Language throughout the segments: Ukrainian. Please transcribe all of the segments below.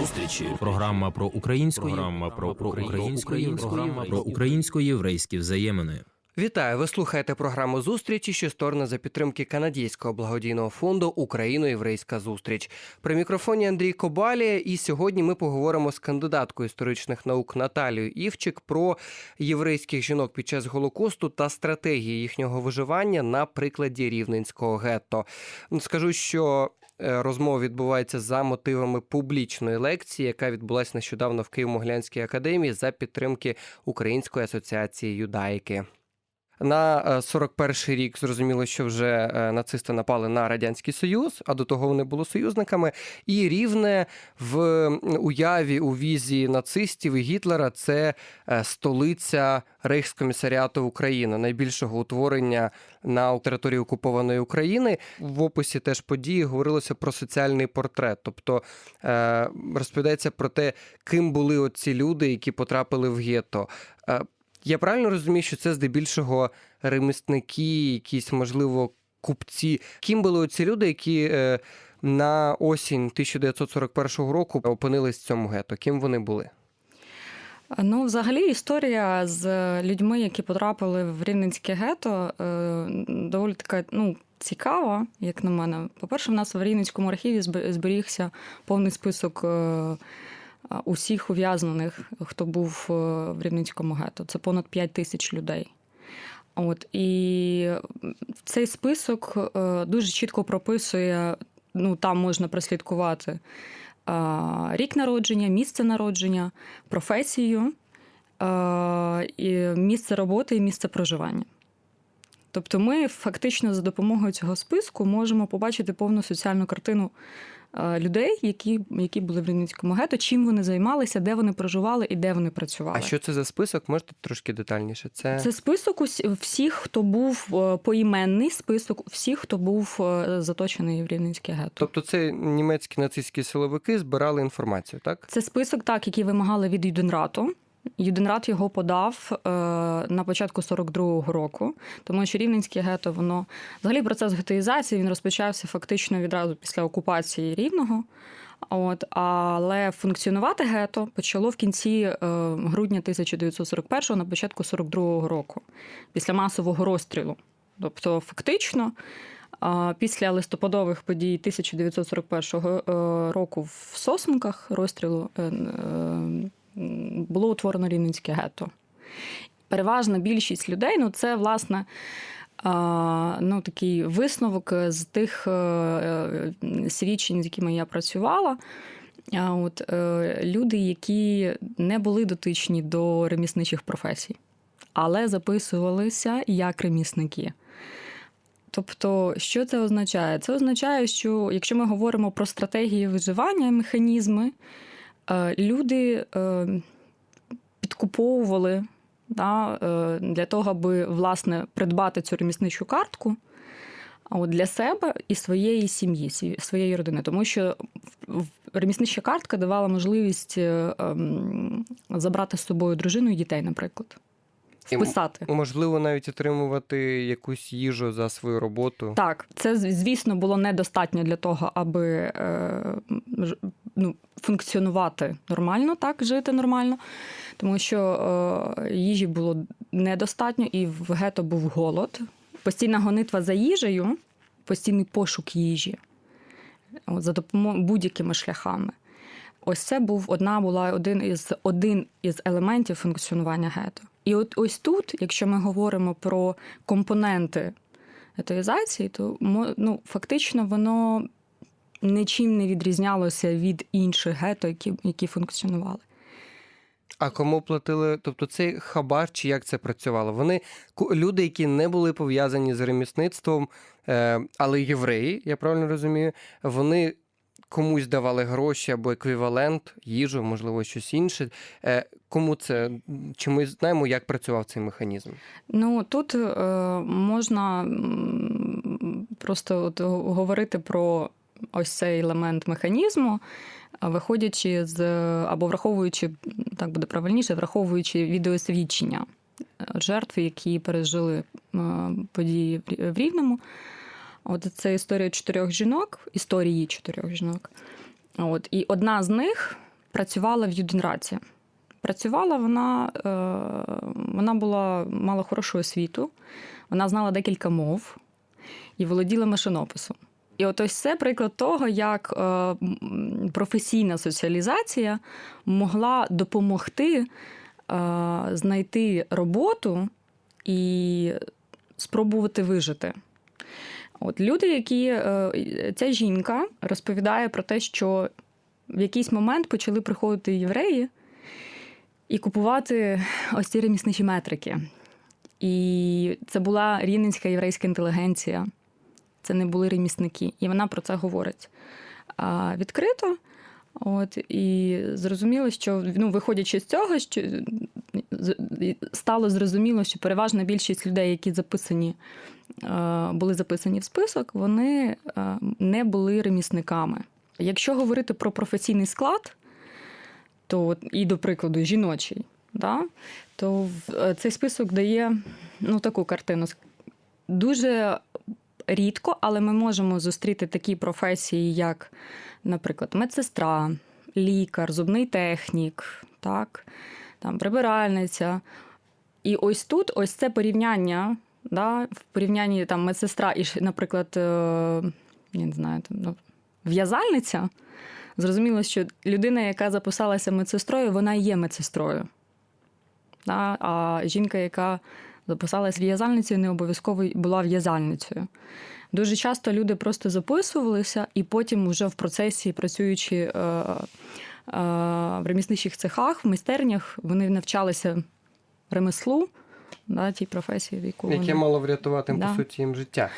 зустрічі. Програма про українську програма про, про української програма про українсько-єврейські взаємини. Вітаю! Ви слухаєте програму зустрічі, що створена за підтримки канадського благодійного фонду Україно-Єврейська зустріч. При мікрофоні Андрій Кобалія, і сьогодні ми поговоримо з кандидаткою історичних наук Наталією Івчик про єврейських жінок під час голокосту та стратегії їхнього виживання на прикладі рівненського гетто. Скажу, що розмова відбувається за мотивами публічної лекції, яка відбулася нещодавно в Києво-Могилянській академії за підтримки Української асоціації юдаїки. На 41-й рік зрозуміло, що вже е, нацисти напали на радянський союз, а до того вони були союзниками. І рівне в уяві у візі нацистів і Гітлера це е, столиця Рейхскомісаріату України, найбільшого утворення на території окупованої України. В описі теж події говорилося про соціальний портрет, тобто е, розповідається про те, ким були оці люди, які потрапили в гетто. Я правильно розумію, що це здебільшого ремісники, якісь, можливо, купці. Ким були ці люди, які е, на осінь 1941 року опинились в цьому гетто? Ким вони були? Ну, взагалі, історія з людьми, які потрапили в Рівненське гетто, е, доволі така, ну. Цікава, як на мене. По-перше, в нас в Рівненському архіві зберігся повний список е, усіх ув'язнених, хто був е, в Рівненському гетто. Це понад 5 тисяч людей. От І цей список е, дуже чітко прописує, ну там можна прослідкувати рік народження, місце народження, професію, місце роботи і місце проживання. Тобто ми фактично за допомогою цього списку можемо побачити повну соціальну картину людей, які які були в Рівненському гетто, чим вони займалися, де вони проживали і де вони працювали. А що це за список? Можете трошки детальніше? Це Це список всіх, хто був е, поіменний список, всіх, хто був е, заточений в Рівненське гетто. Тобто, це німецькі нацистські силовики збирали інформацію, так? Це список, так, який вимагали від Юденрату. Юденрат його подав е, на початку 42-го року, тому що Рівненське гето, воно взагалі процес гетоїзації він розпочався фактично відразу після окупації Рівного. От, Але функціонувати гето почало в кінці е, грудня 1941-го, на початку 42-го року, після масового розстрілу. Тобто, фактично, е, після листопадових подій 1941 року в Сосенках розстрілу було утворено Рівненське гетто. Переважна більшість людей ну це, власне, ну, такий висновок з тих е, е, свідчень, з якими я працювала. От е, Люди, які не були дотичні до ремісничих професій, але записувалися як ремісники. Тобто, що це означає? Це означає, що якщо ми говоримо про стратегії виживання, і механізми, люди е, підкуповували да, е, для того, аби власне придбати цю ремісничу картку от для себе і своєї сім'ї, своєї родини, тому що реміснича картка давала можливість ем, забрати з собою дружину і дітей, наприклад вписати. І, можливо, навіть отримувати якусь їжу за свою роботу. Так, це звісно було недостатньо для того, аби е, ну, функціонувати нормально, так, жити нормально, тому що е, їжі було недостатньо, і в гето був голод. Постійна гонитва за їжею, постійний пошук їжі за допомогою будь-якими шляхами. Ось це був одна була один із один із елементів функціонування гетто. І от ось тут, якщо ми говоримо про компоненти гетоїзації, то ну, фактично воно нічим не відрізнялося від інших гето, які, які функціонували. А кому платили? Тобто цей хабар чи як це працювало? Вони люди, які не були пов'язані з ремісництвом, е, але євреї, я правильно розумію, вони комусь давали гроші або еквівалент, їжу, можливо, щось інше. Е, кому це чи ми знаємо, як працював цей механізм? Ну тут е, можна просто от говорити про ось цей елемент механізму. Виходячи з або враховуючи, так буде правильніше, враховуючи відеосвідчення жертв, які пережили е, події в Рівному. От це історія чотирьох жінок, історії чотирьох жінок. От, І одна з них працювала в Юденраці. Працювала вона, е, вона була, мала хорошу освіту, вона знала декілька мов і володіла машинописом. І от ось це приклад того, як е, професійна соціалізація могла допомогти е, знайти роботу і спробувати вижити. От люди, які е, ця жінка розповідає про те, що в якийсь момент почали приходити євреї і купувати ось ці ремісничі метрики. І це була рівненська єврейська інтелігенція. Це не були ремісники. І вона про це говорить а, відкрито. От, і зрозуміло, що ну, виходячи з цього, що стало зрозуміло, що переважна більшість людей, які записані, були записані в список, вони не були ремісниками. Якщо говорити про професійний склад, то і до прикладу жіночий, да, то е, цей список дає ну, таку картину. Дуже рідко, але ми можемо зустріти такі професії, як, наприклад, медсестра, лікар, зубний технік, так, там, прибиральниця. І ось тут ось це порівняння, да, в порівнянні там, медсестра і, наприклад, е, я не знаю, там, ну, в'язальниця. Зрозуміло, що людина, яка записалася медсестрою, вона є медсестрою. Да? А жінка, яка записалась в'язальницею, не обов'язково була в'язальницею. Дуже часто люди просто записувалися, і потім, вже в процесі, працюючи е, е, в ремісничих цехах, в майстернях, вони навчалися ремеслу, да, тій професії, в яку яке вони... мало врятувати Да. по суті їм життя.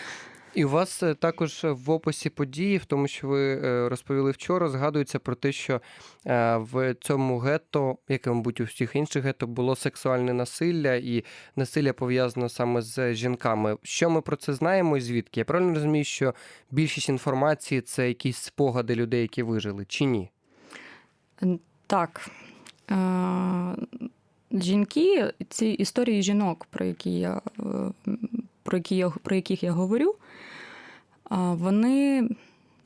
І у вас е, також в описі події, в тому, що ви е, розповіли вчора, згадується про те, що е, в цьому гетто, як мабуть, у всіх інших гетто, було сексуальне насилля і насилля пов'язано саме з жінками. Що ми про це знаємо і звідки? Я правильно розумію, що більшість інформації це якісь спогади людей, які вижили, чи ні? Так. Жінки, ці історії жінок, про які я, про які я, про яких я говорю, вони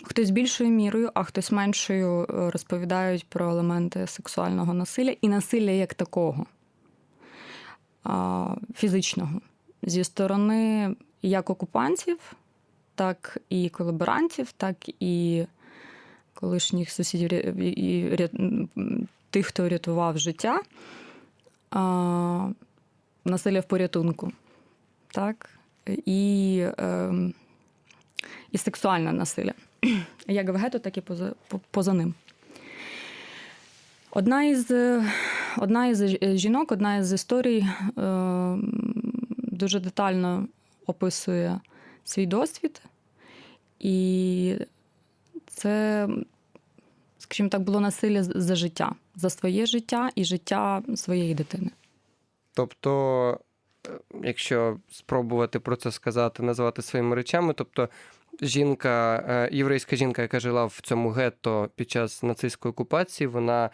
хтось більшою мірою, а хтось меншою е, розповідають про елементи сексуального насилля і насилля як такого, фізичного, зі сторони як окупантів, так і колаборантів, так і колишніх сусідів і- тих, хто рятував життя, насилля в порятунку, так? І, ем, і сексуальне насилля. Як в гетто, так і поза, по- поза ним. Одна із, е, одна із жінок, одна із історій е, дуже детально описує свій досвід. І це, скажімо так, було насилля за життя, за своє життя і життя своєї дитини. Тобто, е, якщо спробувати про це сказати, назвати своїми речами, тобто жінка, е, єврейська жінка, яка жила в цьому гетто під час нацистської окупації, вона,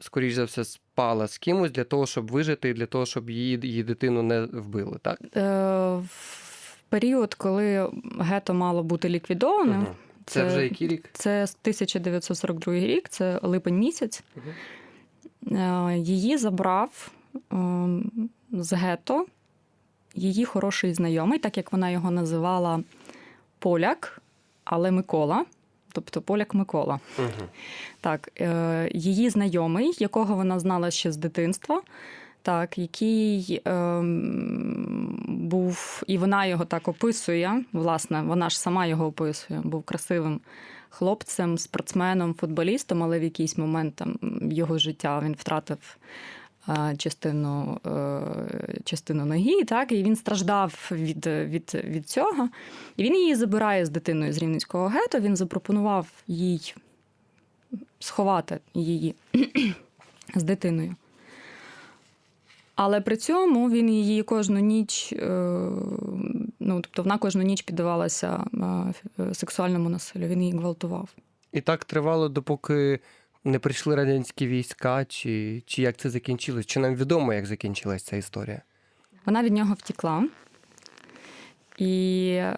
скоріш за все, спала з кимось для того, щоб вижити, і для того, щоб її, її дитину не вбили, так? Е, В період, коли гето мало бути ліквідованим, Мгм. Це, вже який рік? Це 1942 рік, це липень місяць. Е, Її забрав ем, з гетто її хороший знайомий, так як вона його називала поляк, але Микола. Тобто поляк Микола. Угу. Так, е, її знайомий, якого вона знала ще з дитинства, так, який ем, був, і вона його так описує. Власне, вона ж сама його описує, був красивим хлопцем, спортсменом, футболістом, але в якийсь момент там його життя він втратив. Частину, е, частину ноги, так, і він страждав від, від, від цього. І він її забирає з дитиною з рівненського гетто. Він запропонував їй сховати її з дитиною. Але при цьому він її кожну ніч, е, ну тобто вона кожну ніч піддавалася е, сексуальному насиллю. Він її гвалтував. І так тривало, допоки не прийшли радянські війська, чи, чи як це закінчилось? Чи нам відомо, як закінчилась ця історія? Вона від нього втекла. І е,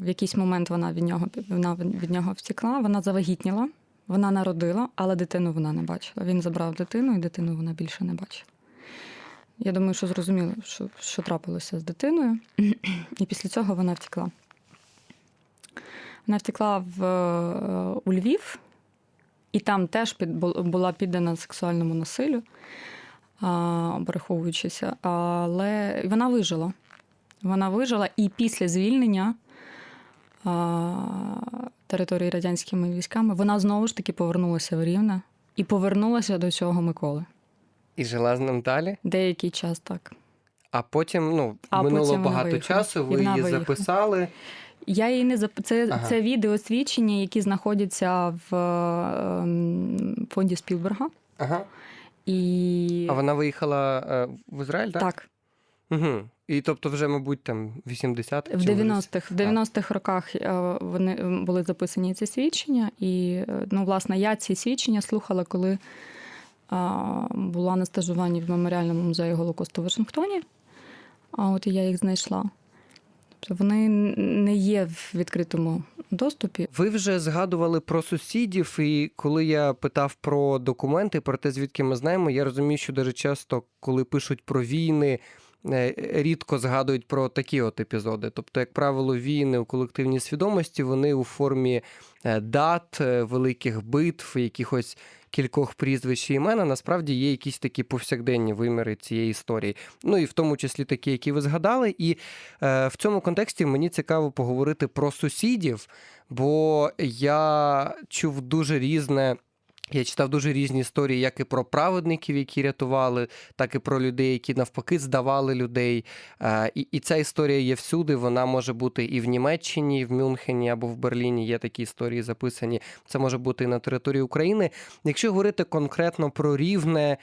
в якийсь момент вона від нього вона від нього втекла. Вона завагітніла Вона народила, але дитину вона не бачила. Він забрав дитину, і дитину вона більше не бачила. Я думаю, що зрозуміло, що, що трапилося з дитиною. І після цього вона втекла. Вона втекла в, е, у Львів, і там теж під, була піддана сексуальному насиллю, а, переховуючися. Але вона вижила. Вона вижила, і після звільнення а, території радянськими військами вона знову ж таки повернулася в Рівне і повернулася до цього Миколи. І жила з ним далі. Деякий час так. А потім ну, А минуло потім багато часу, ви її виїхала. записали. Я її не зап... це, Ага. це відеосвідчення, які знаходяться в ем, фонді Спілберга. Ага. І А вона виїхала е, в Ізраїль, так? так, Угу. І тобто, вже, мабуть, там 80 в 90-х, в 90-х роках е, вони е, були записані ці свідчення, і ну, власне, я ці свідчення слухала, коли була на стажуванні в меморіальному музеї Голокосту в Вашингтоні. А от я їх знайшла. Тобто вони не є в відкритому доступі. Ви вже згадували про сусідів, і коли я питав про документи, про те, звідки ми знаємо, я розумію, що дуже часто, коли пишуть про війни, е, рідко згадують про такі от епізоди. Тобто, як правило, війни у колективній свідомості вони у формі е, дат, е, великих битв, якихось кількох прізвищ і імена насправді є якісь такі повсякденні виміри цієї історії. Ну і в тому числі такі, які ви згадали. І е, в цьому контексті мені цікаво поговорити про сусідів, бо я чув дуже різне. Я читав дуже різні історії, як і про праведників, які рятували, так і про людей, які навпаки здавали людей. Е, І, і ця історія є всюди. Вона може бути і в Німеччині, і в Мюнхені або в Берліні. Є такі історії записані. Це може бути і на території України. Якщо говорити конкретно про рівне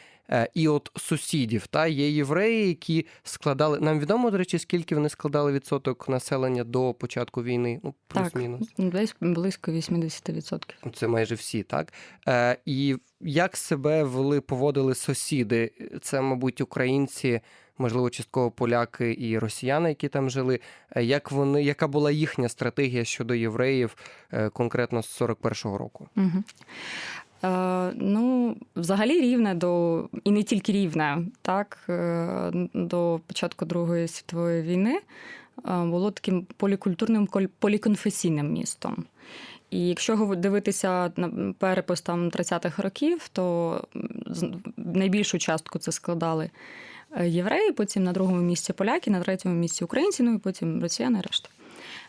і от сусідів, та є євреї, які складали. Нам відомо, до речі, скільки вони складали відсоток населення до початку війни? Ну, плюс-мінус. десь близько 80%. Ну, Це майже всі, так? Е, і як себе вели, поводили сусіди? Це, мабуть, українці, можливо, частково поляки і росіяни, які там жили. Е, Як вони, яка була їхня стратегія щодо євреїв е, конкретно з 41-го року? Угу. Е, ну, взагалі рівне до, і не тільки рівне, так, е, до початку Другої світової війни е, було таким полікультурним, поліконфесійним містом. І якщо дивитися на перепис там 30-х років, то найбільшу частку це складали євреї, потім на другому місці поляки, на третьому місці українці, ну і потім росіяни решта.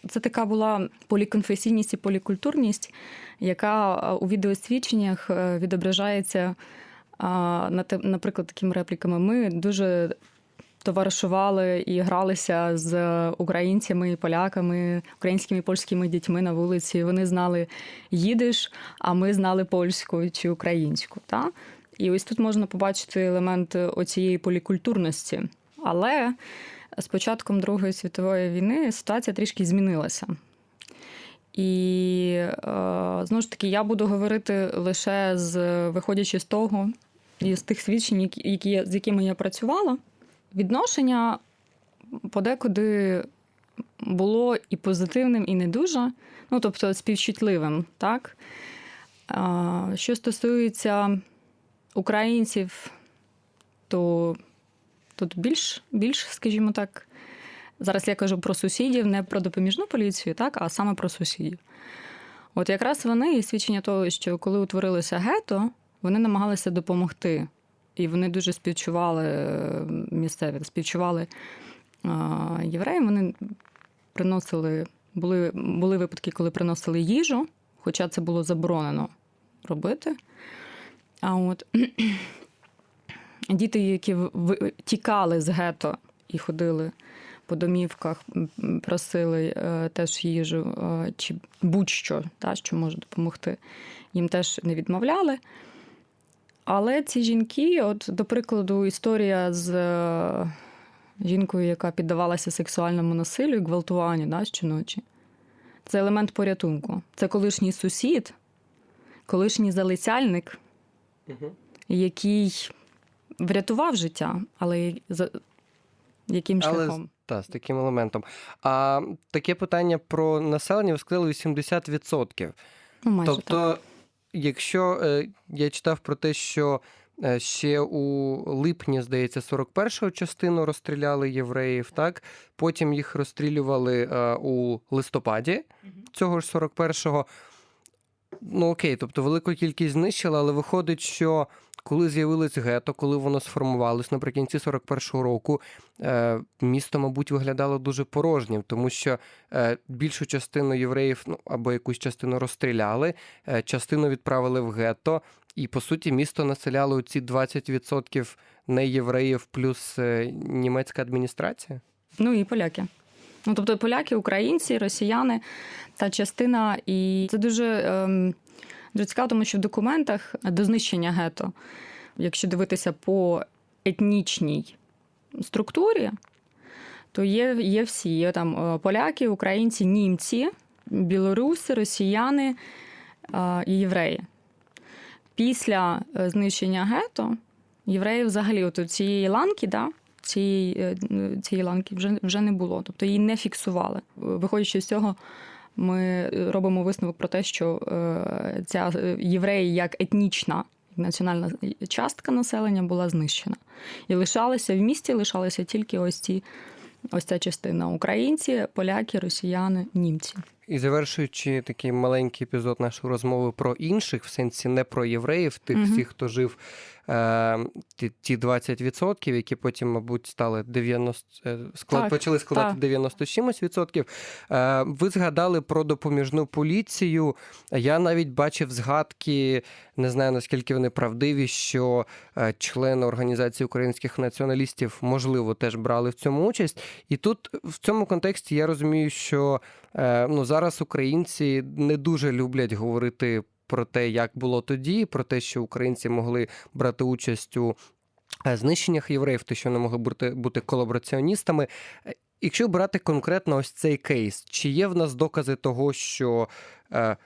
Це така була поліконфесійність і полікультурність, яка у відеосвідченнях е, відображається, на наприклад, такими репліками. Ми дуже товаришували і гралися з українцями поляками, українськими і польськими дітьми на вулиці. Вони знали їдиш, а ми знали польську чи українську. Та? І ось тут можна побачити елемент оцієї полікультурності. Але з початком Другої світової війни ситуація трішки змінилася. І е, знову ж таки, я буду говорити лише з виходячи з того, і з тих свідчень, які, з якими я працювала. Відношення подекуди було і позитивним, і не дуже, ну тобто співчутливим. Так? Що стосується українців, то тут більш, більш, скажімо так, зараз я кажу про сусідів, не про допоміжну поліцію, так, а саме про сусідів. От якраз вони і свідчення того, що коли утворилося гето, вони намагалися допомогти. І вони дуже співчували е, місцеві, співчували євреям. Вони приносили, були, були випадки, коли приносили їжу, хоча це було заборонено робити. А от діти, які тікали з гето і ходили по домівках, просили е, теж їжу е, чи будь-що, та, що може допомогти, їм теж не відмовляли. Але ці жінки, от, до прикладу, історія з е, жінкою, яка піддавалася сексуальному насиллю і гвалтуванню да, щоночі, це елемент порятунку. Це колишній сусід, колишній залицяльник, який врятував життя, але за яким Але шляхом? та, з таким елементом. А таке питання про населення ви сказали 80%. Ну, майже так. тобто якщо е, я читав про те, що е, ще у липні, здається, 41-го частину розстріляли євреїв, так? Потім їх розстрілювали е, у листопаді цього ж 41-го. Ну окей, тобто велику кількість знищили, але виходить, що коли з'явилось гето, коли воно сформувалось наприкінці 41-го року, е, місто, мабуть, виглядало дуже порожнім, тому що е, більшу частину євреїв ну, або якусь частину розстріляли, е, частину відправили в гетто, і по суті місто населяло ці 20% неєвреїв плюс німецька адміністрація. Ну і поляки. Ну, тобто поляки, українці, росіяни, та частина. І це дуже, ем, дуже цікаво, тому що в документах до знищення гето, якщо дивитися по етнічній структурі, то є, є всі. Є там е, поляки, українці, німці, білоруси, росіяни е, і євреї. Після е, знищення гето євреїв взагалі от у цієї ланки, да, цієї, е, цієї ланки вже, вже не було. Тобто її не фіксували. Виходячи з цього, ми робимо висновок про те, що е, ця е, євреї як етнічна національна частка населення була знищена. І лишалися в місті, лишалися тільки ось ці. Ось ця частина українці, поляки, росіяни, німці. І завершуючи такий маленький епізод нашої розмови про інших, в сенсі не про євреїв, тих Мгм. всіх, хто жив е, ті, ті 20%, які потім, мабуть, стали 90, е, склад, Так, почали складати так. 90 з чимось відсотків. Е, ви згадали про допоміжну поліцію. Я навіть бачив згадки, не знаю наскільки вони правдиві, що е, члени організації українських націоналістів, можливо, теж брали в цьому участь. І тут в цьому контексті я розумію, що е, ну, зараз українці не дуже люблять говорити про те, як було тоді, про те, що українці могли брати участь у е, знищеннях євреїв, те, що вони могли бути, бути колабораціоністами. Е, Якщо брати конкретно ось цей кейс, чи є в нас докази того, що е,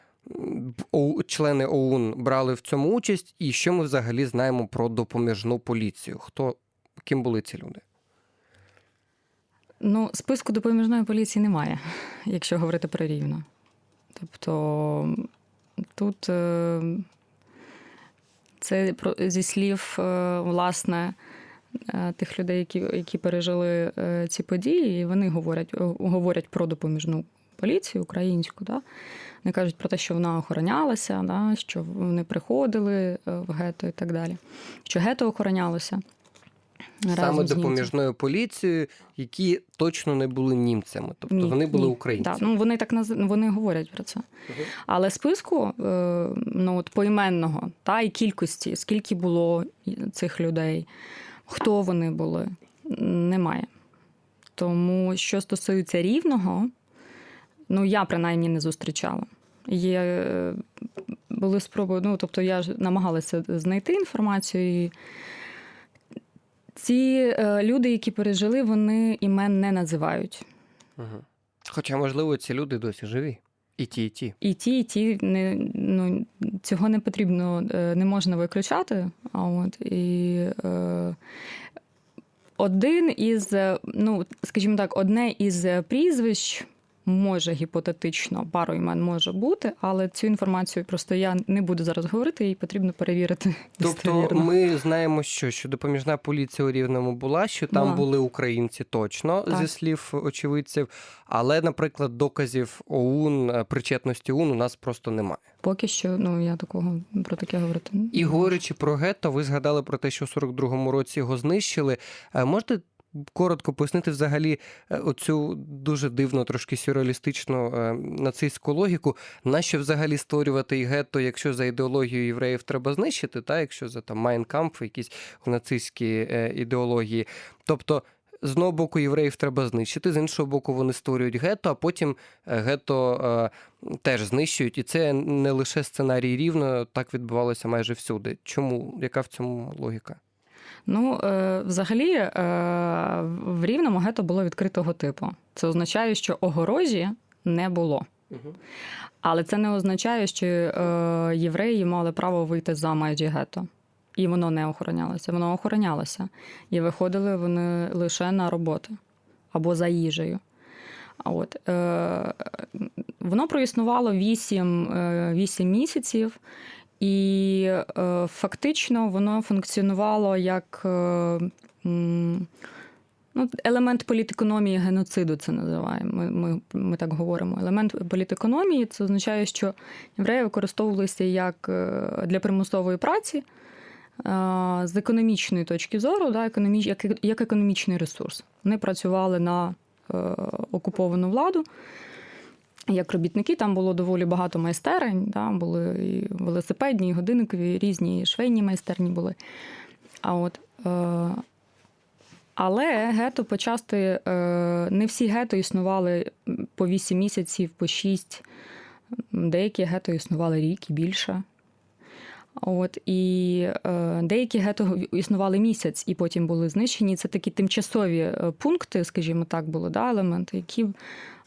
члени ОУН брали в цьому участь, і що ми взагалі знаємо про допоміжну поліцію? Хто ким були ці люди? Ну, списку допоміжної поліції немає, якщо говорити про рівно. Тобто тут е, це зі слів, е, власне, е, тих людей, які, які пережили ці події, і вони говорять, говорять про допоміжну поліцію українську. Да? Вони кажуть про те, що вона охоронялася, да? що вони приходили в гето і так далі. Що гето охоронялося. Саме разом допоміжною поліцією, які точно не були німцями, тобто Ні, вони були ні. українцями. Да, ну вони так наз... вони говорять про це. Мгм. Але списку е, ну, от поіменного та і кількості, скільки було цих людей, хто вони були, немає. Тому що стосується рівного, ну я принаймні не зустрічала. Є, е, були спроби, ну тобто я ж намагалася знайти інформацію. І ці е, люди, які пережили, вони імен не називають. Угу. Хоча, можливо, ці люди досі живі. І ті, і ті. І ті, і ті не ну цього не потрібно, е, не можна виключати. А от і е, один із, е, ну скажімо так, одне із прізвищ може гіпотетично, пару імен може бути, але цю інформацію просто я не буду зараз говорити, її потрібно перевірити. Тобто достовірно. ми знаємо, що, що допоміжна поліція у Рівному була, що там Була. були українці точно, Так. зі слів очевидців. Але, наприклад, доказів ОУН, е, причетності ОУН у нас просто немає. Поки що, ну я такого про таке говорити. І говорячи про гетто, ви згадали про те, що в 42-му році його знищили. Е, Можете коротко пояснити взагалі е, оцю дуже дивну, трошки сюрреалістичну е, нацистську логіку? Нащо взагалі створювати і гетто, якщо за ідеологією євреїв треба знищити, та якщо за там Майнкамп, якісь нацистські е, ідеології? Тобто. З одного боку, євреїв треба знищити, з іншого боку, вони створюють гетто, а потім гетто е, теж знищують. І це не лише сценарій рівно, так відбувалося майже всюди. Чому? Яка в цьому логіка? Ну, е, взагалі, е, в рівному гето було відкритого типу. Це означає, що огорожі не було. Але це не означає, що е, євреї мали право вийти за межі гето. І воно не охоронялося. Воно охоронялося. І виходили вони лише на роботи або за їжею. От, е, воно проіснувало 8, е, 8 місяців. І е, фактично воно функціонувало як е, ну, елемент політекономії геноциду, це називаємо. Ми, ми, ми так говоримо. Елемент політекономії це означає, що євреї використовувалися як е, для примусової праці. З економічної точки зору, да, економіч, як, економічний ресурс. Вони працювали на окуповану владу. Як робітники, там було доволі багато майстерень, да, були і велосипедні, і годинникові, різні і швейні майстерні були. А от, е, але гето почасти, е, не всі гето існували по 8 місяців, по 6. Деякі гето існували рік і більше. От, і е, деякі гето існували місяць і потім були знищені. Це такі тимчасові е, пункти, скажімо так, були да, елементи, які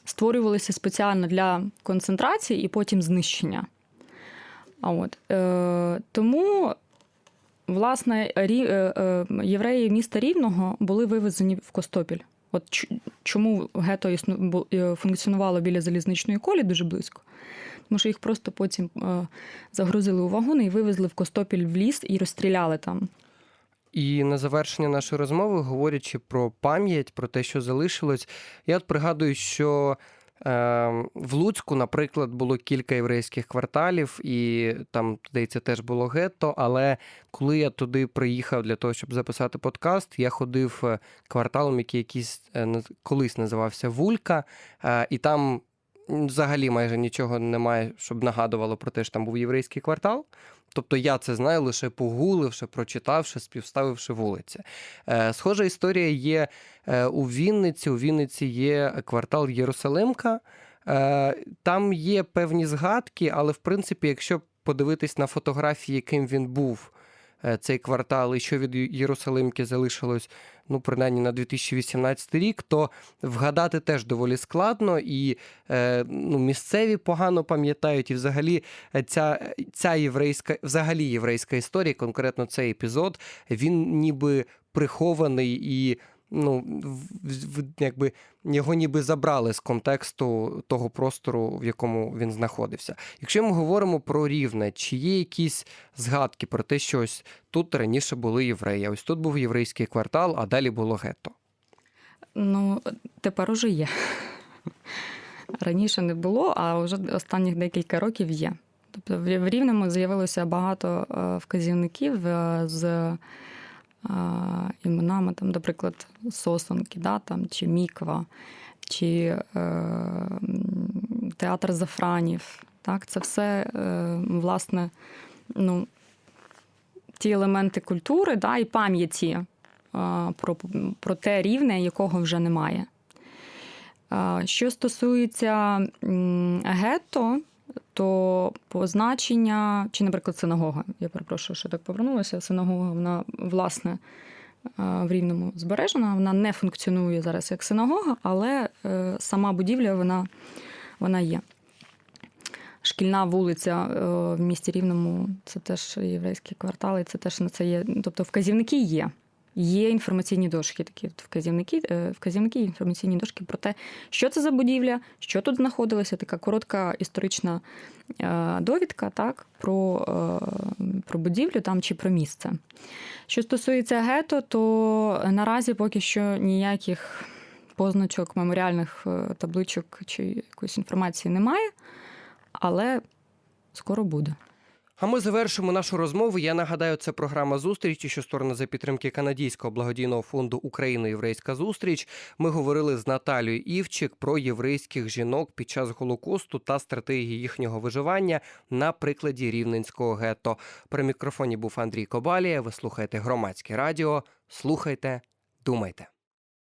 створювалися спеціально для концентрації і потім знищення. А от, е, тому, власне, рі, е, е, євреї міста Рівного були вивезені в Костопіль. От чому гето е, функціонувало біля залізничної колі дуже близько? Тому що їх просто потім е, загрузили у вагони і вивезли в Костопіль в ліс і розстріляли там. І на завершення нашої розмови, говорячи про пам'ять, про те, що залишилось, я от пригадую, що е, в Луцьку, наприклад, було кілька єврейських кварталів, і там здається, теж було гетто. Але коли я туди приїхав для того, щоб записати подкаст, я ходив е, кварталом, який якийсь е, колись називався Вулька, і там. Взагалі майже нічого немає, щоб нагадувало про те, що там був єврейський квартал. Тобто я це знаю лише погуливши, прочитавши, співставивши вулиці. Е, схожа історія є е, у Вінниці. У Вінниці є квартал Єрусалимка. Е, там є певні згадки, але в принципі, якщо подивитись на фотографії, яким він був. Е, Цей квартал, і що від Єрусалимки залишилось, ну, принаймні на 2018 рік, то вгадати теж доволі складно, і е, ну, місцеві погано пам'ятають, і взагалі е, ця, ця єврейська, взагалі єврейська історія, конкретно цей епізод, він ніби прихований і. Ну, в- якби його ніби забрали з контексту того простору, в якому він знаходився. Якщо ми говоримо про рівне, чи є якісь згадки про те, що ось тут раніше були євреї, ось тут був єврейський квартал, а далі було гетто. Ну, тепер уже є. Раніше не було, а вже останніх декілька років є. Тобто в Рівному з'явилося багато е, вказівників е, з іменами, там, наприклад, Сосонки, да, там, чи Міква, чи е, театр Зафранів. Так, це все, е, власне, ну, ті елементи культури да, і пам'яті е, про, про те рівне, якого вже немає. Що стосується гетто, то позначення, чи, наприклад, синагога, я перепрошую, що так повернулася. Синагога, вона, власне, е, в рівному збережена, вона не функціонує зараз як синагога, але е, сама будівля вона, вона є. Шкільна вулиця е, в місті Рівному це теж єврейські квартали, це теж на це є. Тобто вказівники є. Є інформаційні дошки, такі вказівники, е, вказівники, інформаційні дошки про те, що це за будівля, що тут знаходилося. Така коротка історична е, довідка так, про, е, про будівлю там чи про місце. Що стосується гето, то наразі поки що ніяких позначок, меморіальних табличок чи якоїсь інформації немає, але скоро буде. А ми завершимо нашу розмову. Я нагадаю, це програма зустрічі, що створена за підтримки канадського благодійного фонду Україно-Єврейська зустріч. Ми говорили з Наталією Івчик про єврейських жінок під час голокосту та стратегії їхнього виживання на прикладі рівненського гетто. При мікрофоні був Андрій Кобалія. Ви слухаєте громадське радіо. Слухайте, думайте.